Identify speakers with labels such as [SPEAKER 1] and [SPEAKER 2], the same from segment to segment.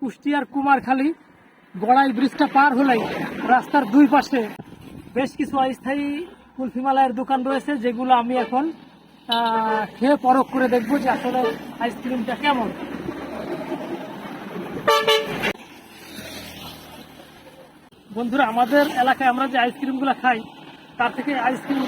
[SPEAKER 1] কুষ্টিয়ার কুমারখালী গড়াই ব্রিজটা পার হলেই রাস্তার দুই পাশে বেশ কিছু অস্থায়ী কুলফিমালায়ের দোকান রয়েছে, যেগুলো আমি এখন খেয়ে পরখ করে দেখব যে আসলে আইসক্রিমটা কেমন। বন্ধুরা, আমাদের এলাকায় আমরা যে আইসক্রিমগুলো খাই, তার থেকে আইসক্রিম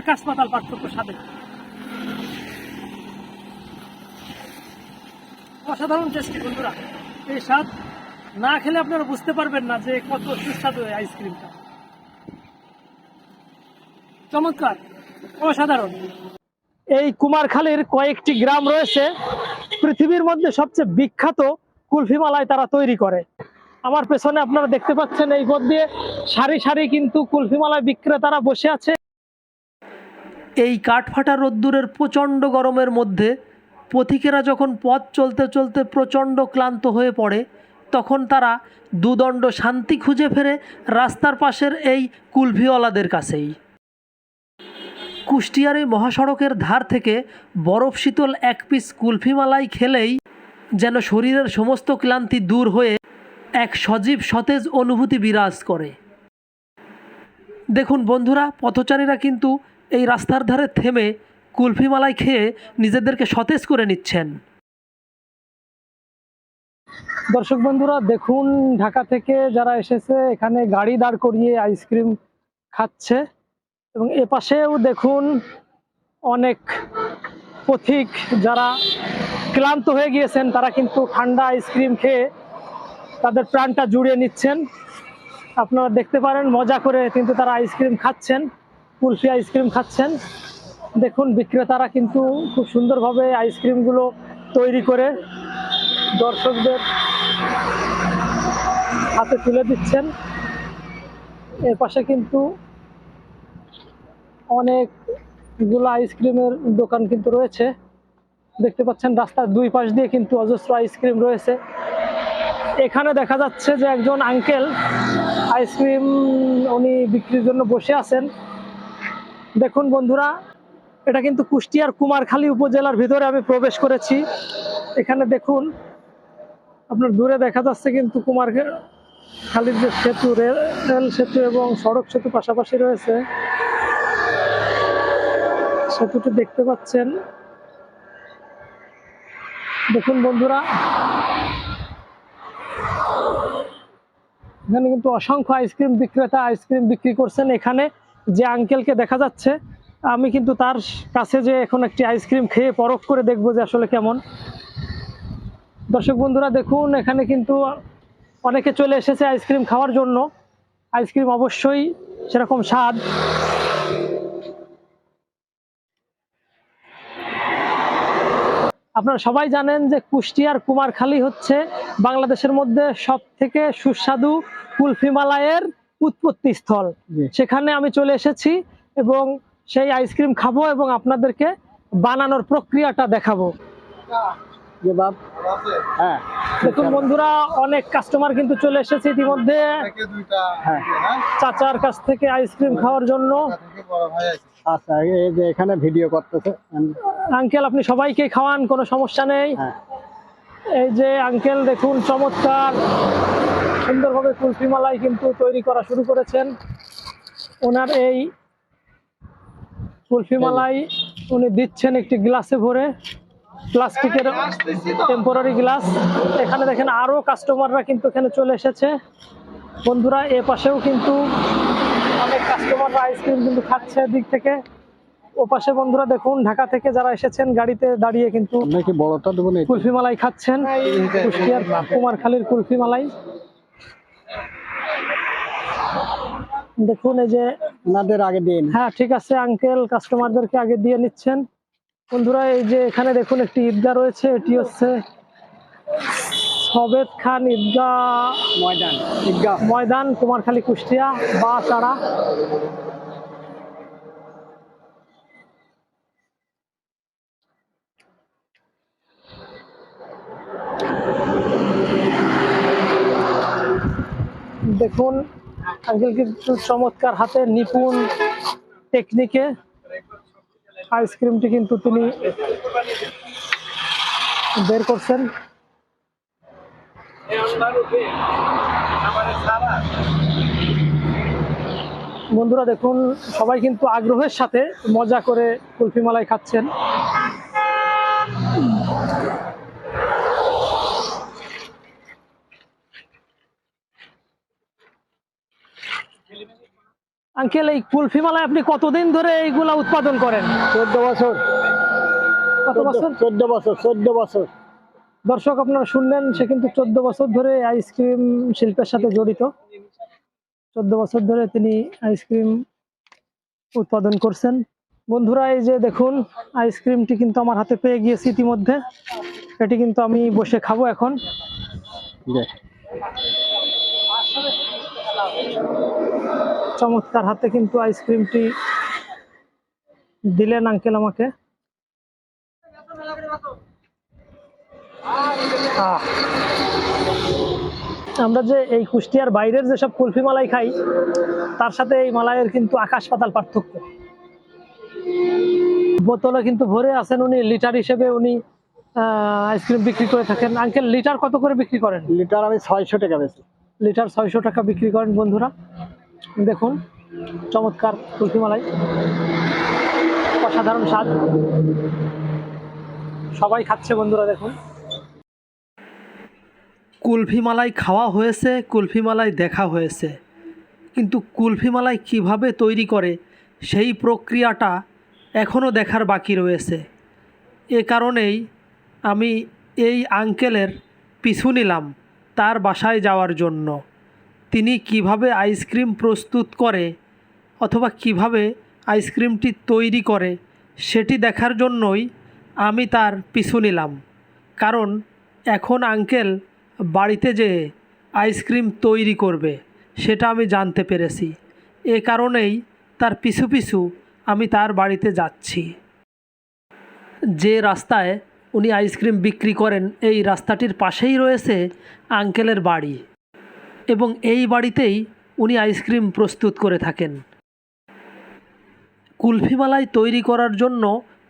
[SPEAKER 1] আকাশ পাতাল পার্থক্য সাথে অসাধারণ টেস্টি, বন্ধুরা। এই স্বাদ না খেলে আপনারা বুঝতে পারবেন না যে কত সুস্বাদু এই আইসক্রিমটা। চমৎকার, অসাধারণ। এই কুমারখালীর কয়েকটি গ্রাম রয়েছে, পৃথিবীর মধ্যে সবচেয়ে বিখ্যাত কুলফি মালাই তারা তৈরি করে। আমার পেছনে আপনারা দেখতে পাচ্ছেন এই পথ দিয়ে সারি সারি কিন্তু কুলফি মালাই বিক্রেতারা বসে আছে।
[SPEAKER 2] এই কাঠফাটা রোদ্দুরের প্রচণ্ড গরমের মধ্যে পথিকেরা যখন পথ চলতে চলতে প্রচণ্ড ক্লান্ত হয়ে পড়ে, তখন তারা দুদণ্ড শান্তি খুঁজে ফেরে রাস্তার পাশের এই কুলফিওয়ালাদের কাছেই। কুষ্টিয়ার এই মহাসড়কের ধার থেকে বরফ শীতল এক পিস কুলফি মালাই খেলেই যেন শরীরের সমস্ত ক্লান্তি দূর হয়ে এক সজীব সতেজ অনুভূতি বিরাজ করে। দেখুন বন্ধুরা, পথচারীরা কিন্তু এই রাস্তার ধারে থেমে কুলফি মালাই খেয়ে নিজেদেরকে সতেজ করে নিচ্ছেন।
[SPEAKER 1] দর্শক বন্ধুরা, দেখুন, ঢাকা থেকে যারা এসেছে, এখানে গাড়ি দাঁড় করিয়ে আইসক্রিম খাচ্ছে এবং এ পাশেও দেখুন অনেক পথিক যারা ক্লান্ত হয়ে গিয়েছেন, তারা কিন্তু ঠান্ডা আইসক্রিম খেয়ে তাদের প্রাণটা জুড়িয়ে নিচ্ছেন। আপনারা দেখতে পারেন, মজা করে কিন্তু তারা আইসক্রিম খাচ্ছেন, কুলফি আইসক্রিম খাচ্ছেন। দেখুন, বিক্রেতারা কিন্তু খুব সুন্দরভাবে আইসক্রিমগুলো তৈরি করে দর্শকদের হাতে তুলে দিচ্ছেন। এর পাশে কিন্তু অনেকগুলো আইসক্রিমের দোকান কিন্তু রয়েছে। দেখতে পাচ্ছেন, রাস্তার দুই পাশ দিয়ে কিন্তু অজস্র আইসক্রিম রয়েছে। এখানে দেখা যাচ্ছে যে একজন আঙ্কেল আইসক্রিম উনি বিক্রির জন্য বসে আছেন। দেখুন বন্ধুরা এটা কিন্তু কুষ্টিয়ার কুমারখালী উপজেলার ভিতরে আমি প্রবেশ করেছি। এখানে দেখুন, আপনার দূরে দেখা যাচ্ছে কিন্তু কুমার খালির যে সেতু রেল সেতু এবং সড়ক সেতু পাশাপাশি রয়েছে। সেতুটি দেখতে পাচ্ছেন। দেখুন বন্ধুরা, এখানে কিন্তু অসংখ্য আইসক্রিম বিক্রেতা আইসক্রিম বিক্রি করছেন। এখানে যে আঙ্কেলকে দেখা যাচ্ছে আমি কিন্তু তার কাছে যে এখন একটি আইসক্রিম খেয়ে পরখ করে দেখব যে আসলে কেমন। দর্শক বন্ধুরা দেখুন এখানে কিন্তু অনেকে চলে এসেছে আইসক্রিম খাওয়ার জন্য। আইসক্রিম অবশ্যই সেরকম স্বাদ। আপনারা সবাই জানেন যে কুষ্টিয়ার কুমারখালী হচ্ছে বাংলাদেশের মধ্যে সব থেকে সুস্বাদু কুলফি মালাইয়ের উৎপত্তি স্থল সেখানে আমি চলে এসেছি এবং সেই আইসক্রিম খাব এবং আপনাদেরকে বানানোর প্রক্রিয়াটা দেখাবো।
[SPEAKER 3] হ্যাঁ
[SPEAKER 1] দেখুন বন্ধুরা অনেক কাস্টমার কিন্তু চলে এসেছে ইতিমধ্যে।
[SPEAKER 3] হ্যাঁ।
[SPEAKER 1] চাচার কাছ থেকে আইসক্রিম খাওয়ার জন্য।
[SPEAKER 3] আচ্ছা এই যে এখানে ভিডিও করতেছে।
[SPEAKER 1] আঙ্কেল আপনি সবাইকে খাওয়ান কোনো সমস্যা নেই।
[SPEAKER 3] হ্যাঁ।
[SPEAKER 1] এই যে আঙ্কেল দেখুন চমৎকার। সুন্দরভাবে কুলফি মালাই কিন্তু তৈরি করা শুরু করেছেন। ওনার এই কুলফি মালাই উনি দিচ্ছেন একটি গ্লাসে ভরে। প্লাস্টিকের টেম্পোরারি গ্লাস এখানে দেখেন আরও কাস্টমাররা কিন্তু এখানে চলে এসেছে। বন্ধুরা এ পাশেও কিন্তু অনেক কাস্টমাররা আইসক্রিম কিন্তু খাচ্ছে দিক থেকে। ও পাশে বন্ধুরা দেখুন ঢাকা থেকে যারা এসেছেন গাড়িতে দাঁড়িয়ে কিন্তু কুলফি মালাই খাচ্ছেন। কুষ্টিয়ার কুমারখালীর কুলফি মালাই দেখুন এই যে
[SPEAKER 3] ওনাদের আগে দিন।
[SPEAKER 1] হ্যাঁ ঠিক আছে আঙ্কেল কাস্টমারদেরকে আগে দিয়ে নিচ্ছেন। বন্ধুরা এই যে এখানে দেখুন একটি ঈদগাহ রয়েছে এটি হচ্ছে সবেদ খান ঈদগাহ
[SPEAKER 3] ময়দান ঈদগাহ।
[SPEAKER 1] ময়দান কুমারখালী কুষ্টিয়া বা চারা দেখুন আঙ্কেল কিন্তু চমৎকার হাতে নিপুণ টেকনিকে আইসক্রিমটি কিন্তু তিনি বের করছেন। বন্ধুরা দেখুন, সবাই কিন্তু আগ্রহের সাথে মজা করে কুলফি মালাই খাচ্ছেন। আঙ্কেল এই কুলফি মালাই আপনি কতদিন ধরে এইগুলা উৎপাদন করেন?
[SPEAKER 3] চোদ্দ বছর।
[SPEAKER 1] কত বছর?
[SPEAKER 3] চোদ্দ বছর চোদ্দ বছর।
[SPEAKER 1] দর্শক আপনারা শুনলেন সে কিন্তু চোদ্দ বছর ধরে আইসক্রিম শিল্পের সাথে জড়িত। চোদ্দ বছর ধরে তিনি আইসক্রিম উৎপাদন করছেন। বন্ধুরা এই যে দেখুন আইসক্রিমটি কিন্তু আমার হাতে পেয়ে গিয়েছি ইতিমধ্যে। এটি কিন্তু আমি বসে খাব এখন। চমৎকার হাতে কিন্তু আইসক্রিমটি দিলেন আঙ্কেল আমাকে। আমরা যে এই কুষ্টিয়ার বাইরের যেসব কুলফি মালাই খাই তার সাথে এই মালাইয়ের কিন্তু আকাশ পাতাল পার্থক্য। বোতলে কিন্তু ভরে আছেন উনি লিটার হিসেবে উনি আইসক্রিম বিক্রি করে থাকেন। আঙ্কেল লিটার কত করে বিক্রি করেন?
[SPEAKER 3] লিটার আমি ছয়শো টাকা বেশি
[SPEAKER 1] লিটার ছয়শো টাকা বিক্রি করেন বন্ধুরা। দেখুন, চমৎকার কুলফি মালাই অসাধারণ স্বাদ। সবাই খাচ্ছে বন্ধুরা, দেখুন।
[SPEAKER 2] কুলফি মালাই খাওয়া হয়েছে কুলফি মালাই দেখা হয়েছে। কিন্তু কুলফি মালাই কীভাবে তৈরি করে, সেই প্রক্রিয়াটা এখনও দেখার বাকি রয়েছে। এ কারণেই আমি এই আঙ্কেলের পিছু নিলাম তার বাসায় যাওয়ার জন্য। তিনি কীভাবে আইসক্রিম প্রস্তুত করে অথবা কীভাবে আইসক্রিমটি তৈরি করে সেটি দেখার জন্যই আমি তার পিছু নিলাম। কারণ এখন আঙ্কেল বাড়িতে যে আইসক্রিম তৈরি করবে, সেটা আমি জানতে পেরেছি। এ কারণেই তার পিছু পিছু আমি তার বাড়িতে যাচ্ছি। যে রাস্তায় উনি আইসক্রিম বিক্রি করেন, এই রাস্তাটির পাশেই রয়েছে আঙ্কেলের বাড়ি। এবং এই বাড়িতেই উনি আইসক্রিম প্রস্তুত করে থাকেন। কুলফিমালাই তৈরি করার জন্য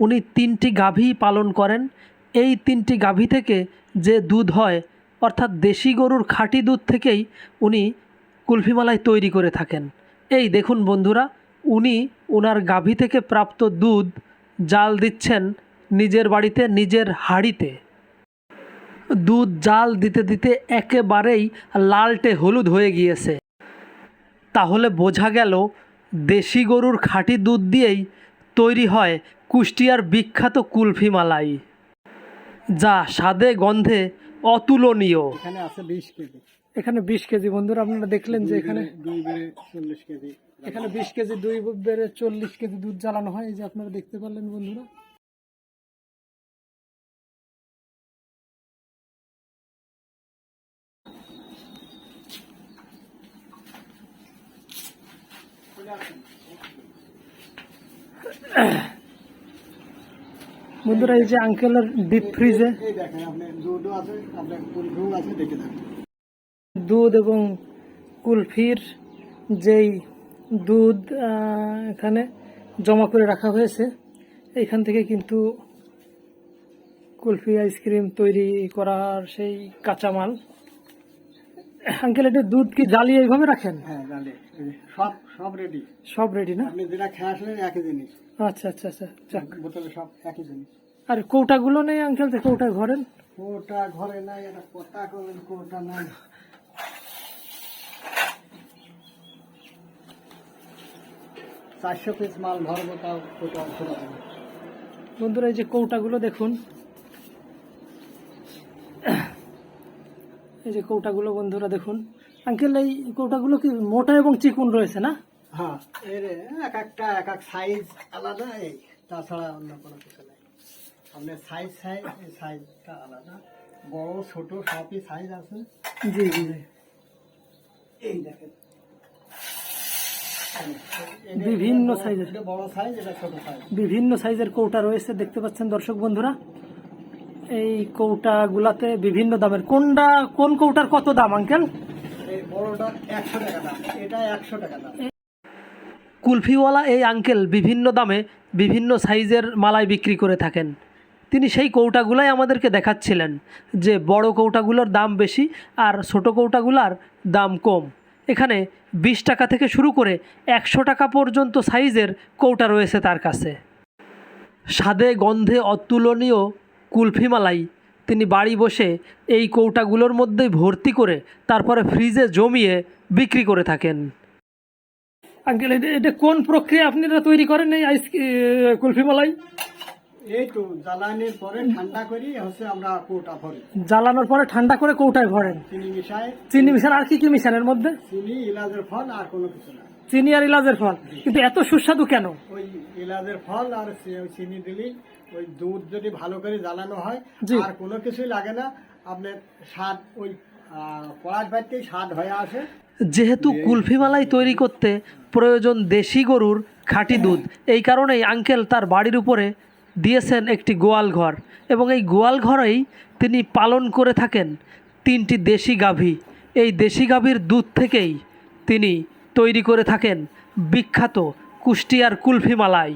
[SPEAKER 2] উনি তিনটি গাভী পালন করেন। এই তিনটি গাভী থেকে যে দুধ হয়, অর্থাৎ দেশি গরুর খাঁটি দুধ থেকেই উনি কুলফিমালাই তৈরি করে থাকেন। এই দেখুন বন্ধুরা, উনি ওনার গাভী থেকে প্রাপ্ত দুধ জাল দিচ্ছেন নিজের বাড়িতে, নিজের হাঁড়িতে। দুধ জাল দিতে দিতে একেবারেই লালটে হলুদ হয়ে গিয়েছে। তাহলে বোঝা গেল দেশি গরুর খাঁটি দুধ দিয়েই তৈরি হয় কুষ্টিয়ার বিখ্যাত কুলফি মালাই যা স্বাদে গন্ধে অতুলনীয়।
[SPEAKER 3] এখানে আছে বিশ কেজি।
[SPEAKER 1] এখানে বিশ কেজি বন্ধুরা আপনারা দেখলেন যে এখানে
[SPEAKER 3] দুই বেড়ে চল্লিশ কেজি।
[SPEAKER 1] এখানে বিশ কেজি দুই বেড়ে চল্লিশ কেজি দুধ জ্বালানো হয়। এই যে আপনারা দেখতে পারলেন বন্ধুরা বন্ধুরা এই যে আঙ্কেলের ডিপ ফ্রিজে দুধ এবং কুলফির যেই দুধ এখানে জমা করে রাখা হয়েছে এইখান থেকে কিন্তু কুলফি আইসক্রিম তৈরি করার সেই কাঁচামাল আঙ্কেল এটা দুধ কি জ্বালিয়ে এইভাবে রাখেন?
[SPEAKER 3] হ্যাঁ জানলে এই যে সব সব রেডি
[SPEAKER 1] সব রেডি না?
[SPEAKER 3] আপনি যেটা খেয়ে আসলেন একই জিনিস।
[SPEAKER 1] আচ্ছা আচ্ছা আচ্ছা। যাক।
[SPEAKER 3] বোতলে সব একই জিনিস।
[SPEAKER 1] আর কৌটাগুলো নেই আঙ্কেল তো কৌটা ঘরেন
[SPEAKER 3] কোটা ঘরে নাই এটা কোটা করলেন কোটা নাই। চারশো পিস মাল ভরবো তাও কোটা
[SPEAKER 1] বন্ধুরা এই যে কৌটাগুলো দেখুন। এই যে কৌটাগুলো বন্ধুরা দেখুন। আঙ্কেল এই কৌটাগুলো কি মোটা এবং চিকুন রয়েছে না?
[SPEAKER 3] হ্যাঁ এর এক একটা এক এক সাইজ আলাদা এই তাছাড়া অন্য কোনো কিছু নেই। আপনার সাইজ সাইজ এই সাইজটা আলাদা। বড় ছোট সবই সাইজ আছে।
[SPEAKER 1] জি জি
[SPEAKER 3] এই দেখেন।
[SPEAKER 1] বিভিন্ন size-এর।
[SPEAKER 3] বড় সাইজ এটা ছোট সাইজ
[SPEAKER 1] বিভিন্ন সাইজের কৌটা রয়েছে দেখতে পাচ্ছেন দর্শক বন্ধুরা। এই কৌটাগুলাতে বিভিন্ন দামের। কোনটা কোন কৌটার কত দাম আঙ্কেল?
[SPEAKER 3] এই একশো টাকা এটা একশো টাকা
[SPEAKER 2] কুলফিওয়ালা এই আঙ্কেল বিভিন্ন দামে বিভিন্ন সাইজের মালাই বিক্রি করে থাকেন। তিনি সেই কৌটাগুলাই আমাদেরকে দেখাচ্ছিলেন যে বড় কৌটাগুলোর দাম বেশি আর ছোটো কৌটাগুলোর দাম কম। এখানে বিশ টাকা থেকে শুরু করে একশো টাকা পর্যন্ত সাইজের কৌটা রয়েছে তার কাছে। স্বাদে গন্ধে অতুলনীয় কুলফি মালাই তিনি বাড়ি বসে এই কৌটাগুলোর মধ্যেই ভর্তি করে তারপরে ফ্রিজে জমিয়ে বিক্রি করে থাকেন।
[SPEAKER 1] আঙ্কেল এটা এটা কোন প্রক্রিয়া আপনারা তৈরি করেন এই আইস কুলফি মালাই
[SPEAKER 3] এই তো জ্বালানির পরে ঠান্ডা করি হচ্ছে আমরা কোটা ভরি।
[SPEAKER 1] জ্বালানোর পরে ঠান্ডা করে কৌটায় ভরেন?
[SPEAKER 3] চিনি মিশাই।
[SPEAKER 1] চিনি মিশান আর কি কি মিশান এর মধ্যে?
[SPEAKER 3] চিনি ইলাজের ফল আর কোনো কিছু না।
[SPEAKER 1] চিনি আর ইলাজের ফল। কিন্তু এত সুস্বাদু কেন?
[SPEAKER 3] ওই ইলাজের ফল আর চিনি দিলি ওই দুধ যদি ভালো করে জ্বালানো হয় আর কোনো কিছুই লাগে না আপনার স্বাদ ওই কড়ার বাড়তেই স্বাদ হয়ে আসে।
[SPEAKER 2] যেহেতু কুলফি মালাই তৈরি করতে প্রয়োজন দেশি গরুর খাঁটি দুধ এই কারণেই আঙ্কেল তার বাড়ির উপরে দিয়েছেন একটি গোয়াল ঘর এবং এই গোয়াল ঘরেই তিনি পালন করে থাকেন তিনটি দেশি গাভী। এই দেশি গাভীর দুধ থেকেই তিনি তৈরি করে থাকেন বিখ্যাত কুষ্টিয়ার কুলফি মালাই।